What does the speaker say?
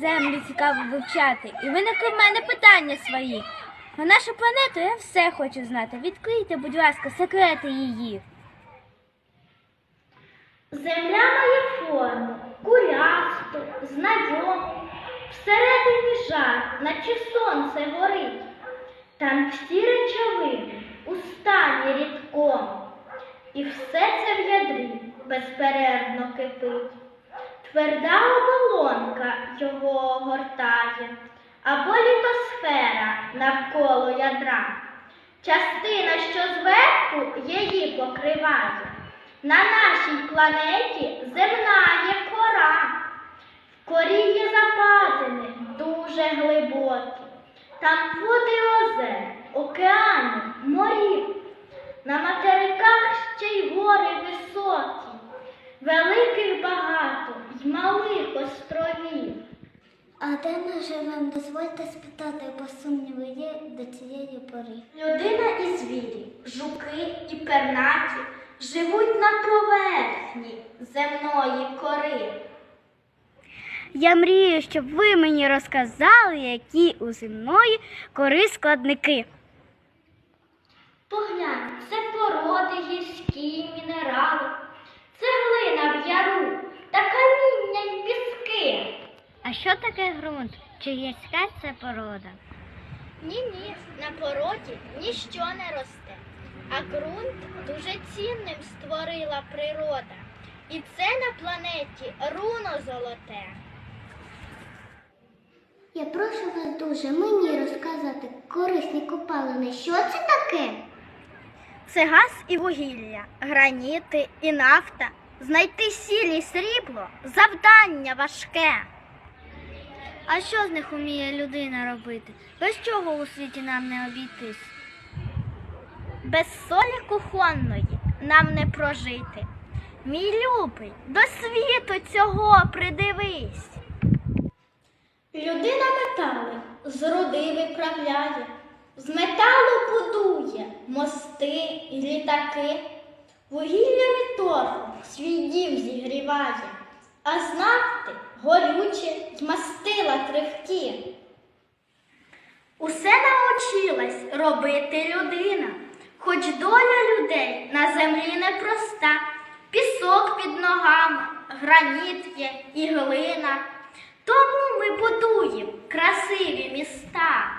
землю цікаво вивчати. І виникли в мене питання свої. На нашу планету я все хочу знати. Відкрийте, будь ласка, секрети її. Земля має форму, кулясту, знайому. Всередині жар, наче сонце горить. Там всі речовини у стані рідкому. І все це в ядрі безперервно кипить. Тверда оболонка його огортає, або літосфера навколо ядра. Частина, що зверху її покриває. На нашій планеті земна є кора. В корі є западини дуже глибокі. Там води озер, океанів, морів. На материках ще й гори високі, великих А де ми живемо? Дозвольте спитати, бо сумніви є до цієї пори. Людина і звірі, жуки і пернаті живуть на поверхні земної кори. Я мрію, щоб ви мені розказали, які у земної кори складники. Поглянь, це породи гірські мінерали, це глина в яру та каміння й піски. А що таке ґрунт? Чи гірська це порода? Ні, ні, на породі ніщо не росте, а ґрунт дуже цінним створила природа. І це на планеті руно золоте. Я прошу вас дуже мені розказати корисні копалини. Що це таке? Це газ і вугілля, граніти і нафта. Знайти сіль і срібло завдання важке. А що з них уміє людина робити? Без чого у світі нам не обійтись? Без солі кухонної нам не прожити. Мій любий, до світу цього придивись. Людина метали з руди виправляє, з металу будує мости і літаки, вугіллями торфу свій дім зігріває, а з нафти горюче й мастила тривкі. Усе навчилась робити людина, хоч доля людей на землі непроста, пісок під ногами, граніт є і глина. Тому ми будуємо красиві міста.